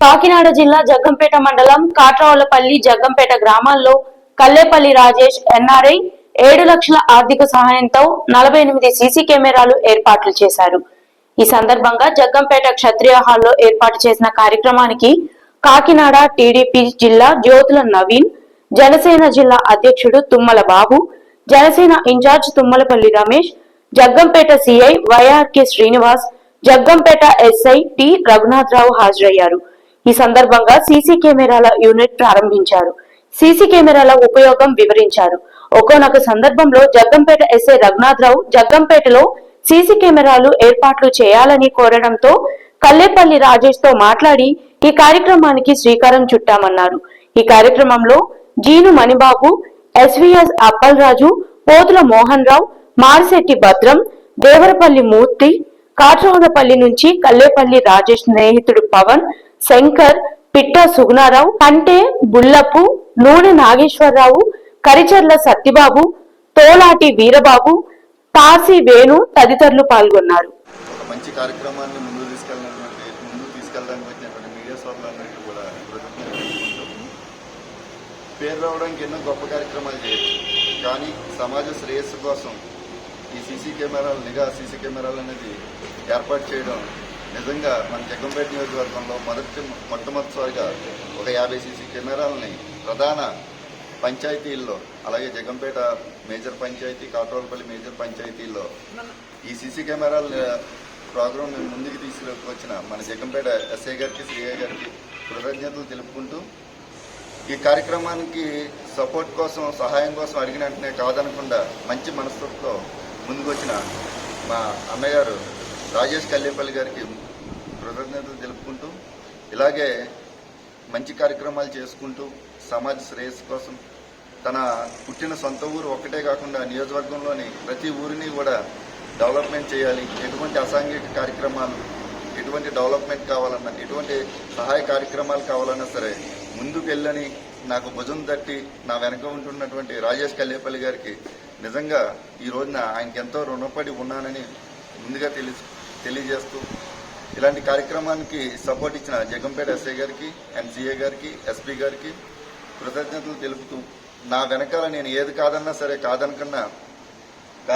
కాకినాడ జిల్లా జగ్గంపేట మండలం కాట్రావులపల్లి జగ్గంపేట గ్రామాల్లో కల్లేపల్లి రాజేష్ ఎన్ఆర్ఐ ఏడు లక్షల ఆర్థిక సహాయంతో నలభై ఎనిమిది సీసీ కెమెరాలు ఏర్పాట్లు చేశారు. ఈ సందర్భంగా జగ్గంపేట క్షత్రియ హాల్లో ఏర్పాటు చేసిన కార్యక్రమానికి కాకినాడ టీడీపీ జిల్లా జ్యోతుల నవీన్ జనసేన జిల్లా అధ్యక్షుడు Tummala Babu Janasena incharge Tummalapalli Ramesh Jaggampeta CI Y R K Srinivas Jaggampeta SI T Raghunatharao హాజరయ్యారు. ఈ సందర్భంగా సీసీ కెమెరాల యూనిట్ ప్రారంభించారు. సీసీ కెమెరాల ఉపయోగం వివరించారు. ఒక్కోనొక సందర్భంలో జగ్గంపేట ఎస్ఐ రఘునాథరావు జగ్గంపేటలో సీసీ కెమెరాలు ఏర్పాట్లు చేయాలని కోరడంతో కల్లేపల్లి రాజేష్తో మాట్లాడి ఈ కార్యక్రమానికి శ్రీకారం చుట్టామన్నారు. ఈ కార్యక్రమంలో జీను మణిబాబు ఎస్విఎస్ అప్పలరాజు పోతుల మోహన్ రావు మారిశెట్టి భద్రం దేవరపల్లి మూర్తి కాట్రహోదపల్లి నుంచి కల్లేపల్లి రాజేష్ స్నేహితుడు పవన్ శంకర్ పిట్ట సుగుణారావు కంటే బుల్లపు నూనె నాగేశ్వరరావు కరిచర్ల సత్యబాబు తోలాటి వీరబాబు తాసి వేణు తదితరులు పాల్గొన్నారు. మంచి కార్యక్రమాన్ని తీసుకెళ్ళినటువంటి తీసుకెళ్ళడానికి వచ్చినటువంటి మీడియా సోదరులందరికీ కూడా పేరు రావడానికి ఎన్నో గొప్ప కార్యక్రమాలు చేయొచ్చు. కానీ సమాజ శ్రేయస్సు కోసం ఈ సీసీ కెమెరాలు నిఘా సీసీ కెమెరాలు అనేది ఏర్పాటు చేయడం నిజంగా మన జగ్గంపేట నియోజకవర్గంలో మొదటి మొట్టమొదటిసారిగా ఒక యాభై సీసీ కెమెరాలని ప్రధాన పంచాయతీల్లో అలాగే జగంపేట మేజర్ పంచాయతీ కాట్రోలపల్లి మేజర్ పంచాయతీల్లో ఈ సీసీ కెమెరాల ప్రోగ్రాం మేము ముందుకు తీసుకొచ్చిన మన జగంపేట ఎస్ఐ గారికి సిఐ గారికి కృతజ్ఞతలు తెలుపుకుంటూ ఈ కార్యక్రమానికి సపోర్ట్ కోసం సహాయం కోసం అడిగిన వెంటనే కాదనకుండా మంచి మనస్తత్వంతో ముందుకొచ్చిన మా అన్నగారు రాజేష్ కల్లేపల్లి గారికి కృతజ్ఞతలు తెలుపుకుంటూ ఇలాగే మంచి కార్యక్రమాలు చేసుకుంటూ సమాజ శ్రేయస్సు కోసం తన పుట్టిన సొంత ఊరు ఒక్కటే కాకుండా నియోజకవర్గంలోని ప్రతి ఊరిని కూడా డెవలప్మెంట్ చేయాలి. ఎటువంటి అసాంఘిక కార్యక్రమాలు ఎటువంటి డెవలప్మెంట్ కావాలన్నా ఎటువంటి సహాయ కార్యక్రమాలు కావాలన్నా సరే ముందుకెళ్ళని నాకు భుజం తట్టి నా వెనక ఉంటున్నటువంటి రాజేష్ కల్లేపల్లి గారికి నిజంగా ఈ రోజున ఆయనకి ఎంతో రుణపడి ఉన్నానని ముందుగా తెలుసు తెలియజేస్తూ ఇలాంటి కార్యక్రమానికి సపోర్ట్ ఇచ్చిన జగంపేట ఎస్ఐ గారికి ఎంసీఏ గారికి ఎస్పీ గారికి కృతజ్ఞతలు తెలుపుతూ నా వెనకాల నేను ఏది కాదన్నా సరే కాదనకన్నా